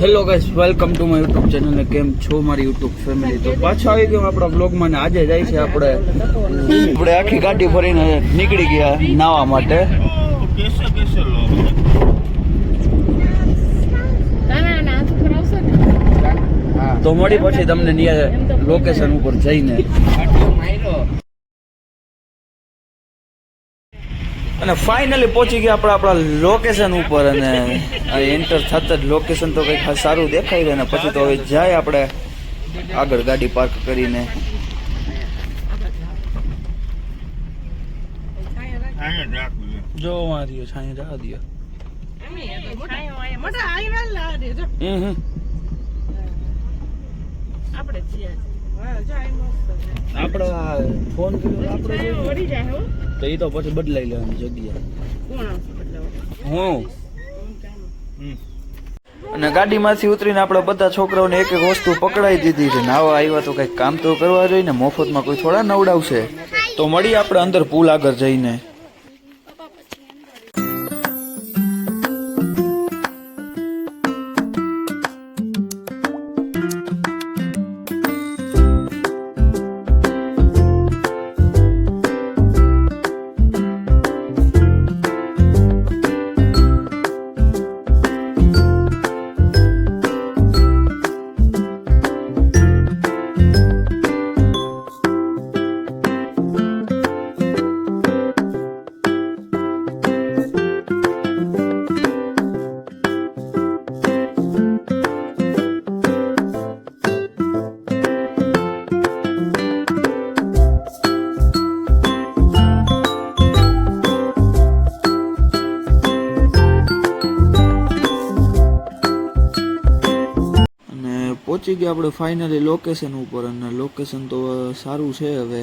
Hello guys welcome to my YouTube channel કેમ છો મારી યુટ્યુબ ફેમિલી તો પાછો આવી ગયો આપણા બ્લોગમાં ને આજે જાય છે આપણે આપણે આખી ગાડી ભરીને નીકળી ગયા નાવા માટે. તો મળી પછી તમને લોકેશન ઉપર જઈને. અને ફાઇનલી પહોંચી ગયા આપણે આપણા લોકેશન ઉપર અને એન્ટર થતા જ લોકેશન તો કંઈક સારું દેખાય છે અને પછી તો હવે જાય આપણે આગળ ગાડી પાર્ક કરીને. જ મારી છાંય જવા દો મોટા હાઈવે લા દે જો હમ હમ આપણે ફોન કર્યો આપણે વળી જાય હો તો એ તો પછી બદલાઈ લેવાની જગ્યા. હું. અને ગાડીમાંથી ઉતરીને આપણે બધા છોકરાઓને એક એક વસ્તુ પકડાઈ દીધી છે. નાવા આવ્યા તો કંઈક કામ તો કરવા જોઈએ ને. મફતમાં કોઈ થોડા નવડાવશે. તો મળીએ આપણે અંદર પુલ આગળ જઈને. પહોંચી ગયા આપણે ફાઇનલી લોકેશન ઉપર અને લોકેશન તો સારું છે હવે.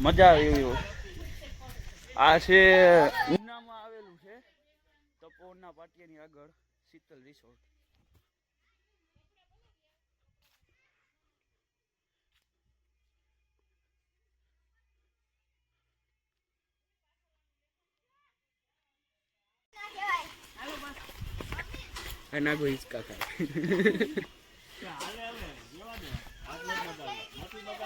મજા આવે એવી હોય. આ છે ઉનામાં આવેલું છે તપોવનના પાટિયાની આગળ શીતલ રિસોર્ટ નાગો હિંચકા ખાય.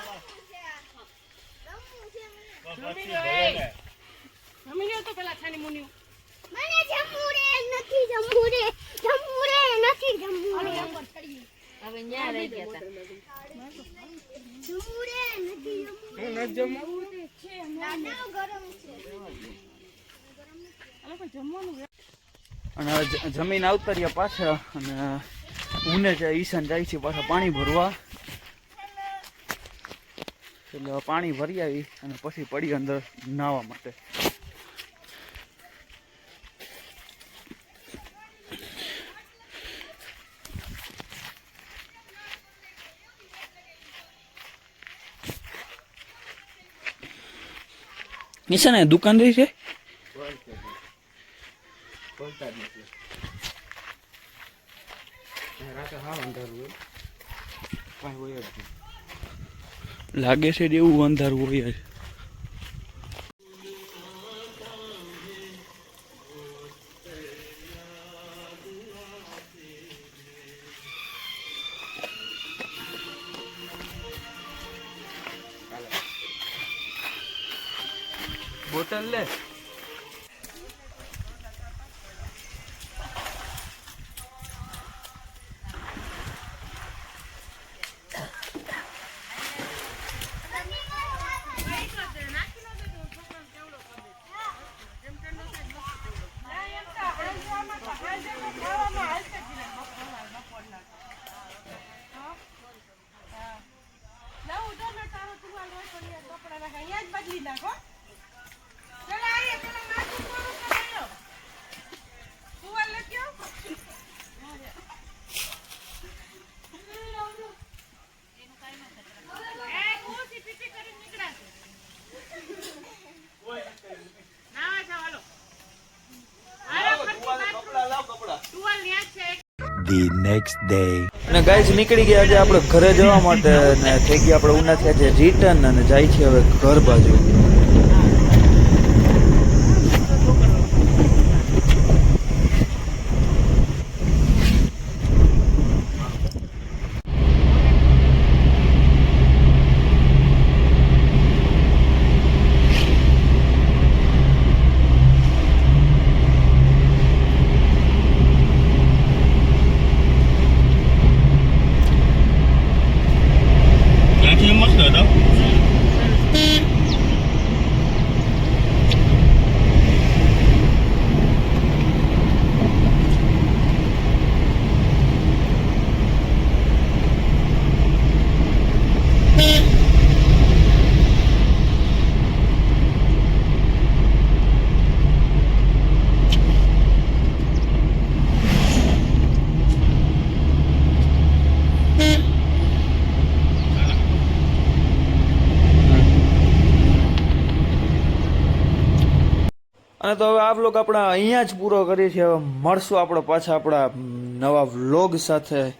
જમી લ્યો તો પેલા છાની મુની. મને જમવું રે નથી જમવું રે જમવું રે નથી જમવું રે હવે ન્યા રહી ગયા જમવું રે નથી જમવું? દાદા ગરમ છે. આ લોકો જમવાનું અને જમીન આવતા રહ્યા પાછા અને ઉને જાય ઈશાન જાય છે પાછા પાણી ભરવા. એટલે પાણી ભરી આવી અને પછી પડી અંદર નાહવા માટે. નિશાને એ દુકાન રહી છે? લાગે છે એવું અંધારું હોય જ બોટલ લે બદલી નાખો ચલો આવીએ ચલો માથું મોડું કરાયો તુવાલ લખ્યો એ ખુશી પીપી કરીને નીકળાશે નાવા જાવ હાલો હાલો ફરતી તુવાલ ન્યા જ છે the next day. અને ગાઈસ નીકળી ગયા આજે આપણે ઘરે જવા માટે ને થઈ ગયા આપણે ઉનાથી છે રિટર્ન અને જાય છે હવે ઘર બાજુ અને તો હવે આ વ્લોગ આપણે અહીંયા જ પૂરો કરીએ છીએ. હવે મળશું આપણે પાછા આપણા નવા વ્લોગ સાથે.